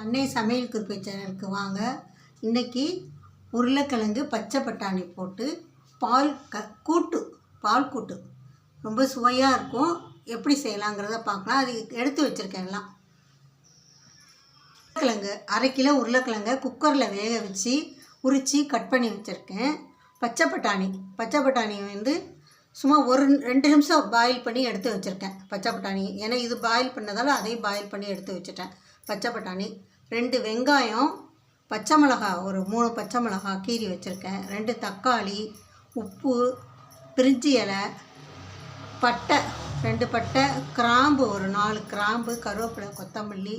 அன்னை சமையல் குறிப்பு சேனலுக்கு வாங்க. இன்னைக்கு உருளைக்கிழங்கு பச்சை பட்டாணி போட்டு பால் க கூட்டு பால் கூட்டு. ரொம்ப சுவையாக இருக்கும். எப்படி செய்யலாங்கிறத பார்க்கலாம். அது எடுத்து வச்சுருக்கேன் எல்லாம். உருளைக்கிழங்கு அரை கிலோ உருளைக்கிழங்க குக்கரில் வேக வச்சு உரித்து கட் பண்ணி வச்சுருக்கேன். பச்சை பட்டாணி பச்சை பட்டாணி வந்து சும்மா ஒரு ரெண்டு நிமிஷம் பாயில் பண்ணி எடுத்து வச்சுருக்கேன். பச்சை பட்டாணி. ஏன்னா இது பாயில் பண்ணதால் அதையும் பாயில் பண்ணி எடுத்து வச்சுட்டேன். பச்சை பட்டாணி ரெண்டு வெங்காயம் பச்சை மிளகா ஒரு மூணு பச்சை மிளகா கீறி வச்சுருக்கேன். ரெண்டு தக்காளி உப்பு பிரிஞ்சி இலை பட்டை ரெண்டு பட்டை கிராம்பு ஒரு நாலு கிராம்பு கருவேப்பிலை கொத்தமல்லி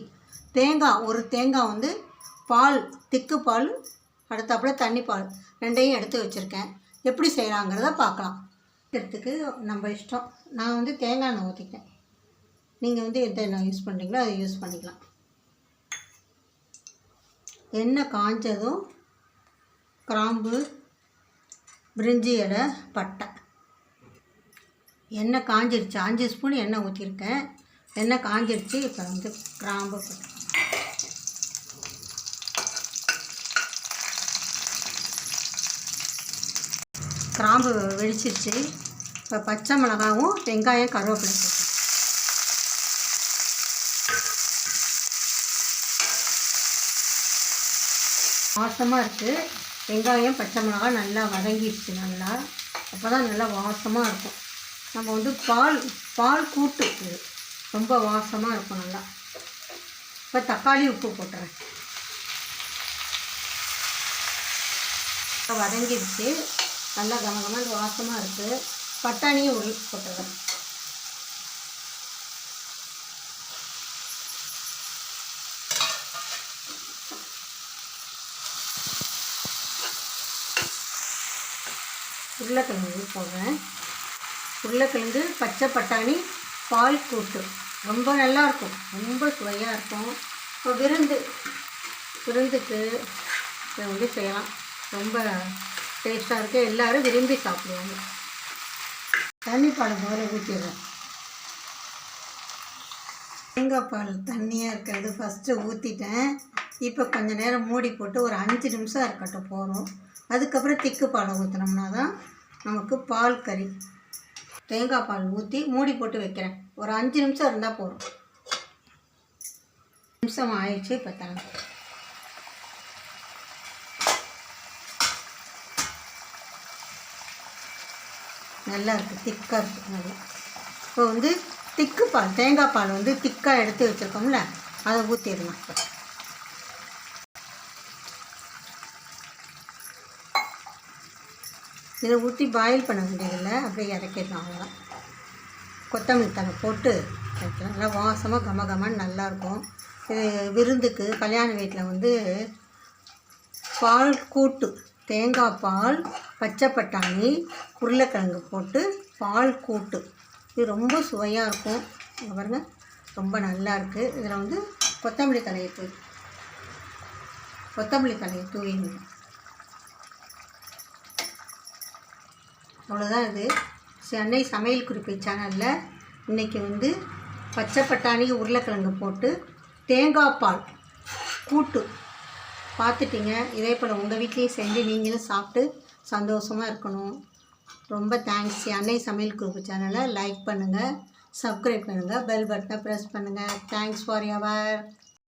தேங்காய் ஒரு தேங்காய் வந்து பால் திக்கு பால் அடுத்தாப்புல தண்ணி பால் ரெண்டையும் எடுத்து வச்சுருக்கேன். எப்படி செய்கிறாங்கிறத பார்க்கலாம். எடுத்துக்கு நம்ம இஷ்டம். நான் வந்து தேங்காய் எண்ணெய் ஊற்றிட்டேன் நீங்கள் வந்து எந்த எண்ணெய் யூஸ் பண்ணுறீங்களோ அதை யூஸ் பண்ணிக்கலாம். எண்ணெய் காஞ்சதும் கிராம்பு பிரிஞ்சி இலை பட்டை. எண்ணெய் காஞ்சிருச்சு. அஞ்சு ஸ்பூன் எண்ணெய் ஊற்றிருக்கேன் எண்ணெய் காஞ்சிருச்சு. இப்போ வந்து கிராம்பு கிராம்பு வெடிச்சிருச்சு. இப்போ பச்சை மிளகாவும் வெங்காயம் கருவேப்பிலை போட்டு வாசமாக இருக்குது வெங்காயம் பச்சை மிளகாய் நல்லா வதங்கிடுச்சு நல்லா. அப்போ தான் நல்லா வாசமாக இருக்கும். நம்ம வந்து பால் பால் கூட்டு இது. ரொம்ப வாசமாக இருக்கும் நல்லா. இப்போ தக்காளி உப்பு போட்டுறேன். வதங்கிடுச்சு நல்லா கனகமாக வாசமாக இருக்குது பட்டாணியும் உருளி போட்டுறேன். உருளைக்கிழங்கு போடுறேன். உருளைக்கிழங்கு பச்சை பட்டாணி பால் கூட்டு. ரொம்ப நல்லாயிருக்கும் ரொம்ப சுவையாக இருக்கும். இப்போ விருந்து. விருந்துக்கு இதை வந்து செய்யலாம். ரொம்ப டேஸ்ட்டாக இருக்குது எல்லோரும் விரும்பி சாப்பிடுவாங்க. தண்ணி பால் போல ஊற்றிடுறேன் தேங்காய் பால் தண்ணியாக இருக்கிறது ஃபஸ்ட்டு ஊற்றிட்டேன் இப்போ கொஞ்ச நேரம் மூடி போட்டு ஒரு அஞ்சு நிமிஷம் இருக்கட்டும் போகிறோம் அதுக்கப்புறம் திக்கு பாலை ஊற்றினோம்னா தான் நமக்கு பால் கறி. தேங்காய் பால் ஊற்றி மூடி போட்டு வைக்கிறேன். ஒரு அஞ்சு நிமிஷம் இருந்தால் போதும். நிமிஷம் ஆயிடுச்சு இப்போ தரேன். நல்லா இருக்குது திக்காக இருக்குது நல்லா. இப்போ வந்து திக்கு பால் தேங்காய் பால் வந்து திக்காக எடுத்து வச்சுருக்கோம்ல அதை ஊற்றிடலாம் இதை ஊற்றி பாயில் பண்ண வேண்டியதில்லை. அப்படியே இறக்கிடலாம் அவ்வளோதான் கொத்தமல்லி தலை போட்டு வைக்கலாம் நல்லா வாசமாக கம கமன்னு நல்லாயிருக்கும் இது விருந்துக்கு கல்யாண வீட்டில் வந்து பால் கூட்டு தேங்காய் பால் பச்சை பட்டாணி உருளைக்கிழங்கு போட்டு பால் கூட்டு. இது ரொம்ப சுவையாக இருக்கும். இங்க பாருங்க ரொம்ப நல்லா இருக்குது இதில் வந்து கொத்தமல்லி தலையை தூவி கொத்தமல்லி தலையை தூவிடணும். அவ்வளோதான் இது. சென்னை சமையல் குறிப்பு சேனலில் இன்றைக்கி வந்து பச்சை பட்டாணி உருளைக்கிழங்கு போட்டு தேங்காய் பால் கூட்டு. பார்த்துட்டிங்க. இதே போல் உங்கள் வீட்லேயும் செஞ்சு நீங்களும் சாப்பிட்டு சந்தோஷமாக இருக்கணும். ரொம்ப தேங்க்ஸ் அன்னை சமையல் குறிப்பு சேனலை லைக் பண்ணுங்கள் சப்ஸ்கிரைப் பண்ணுங்கள் பெல் பட்டனை ப்ரெஸ் பண்ணுங்கள் தேங்க்ஸ் ஃபார் யவர்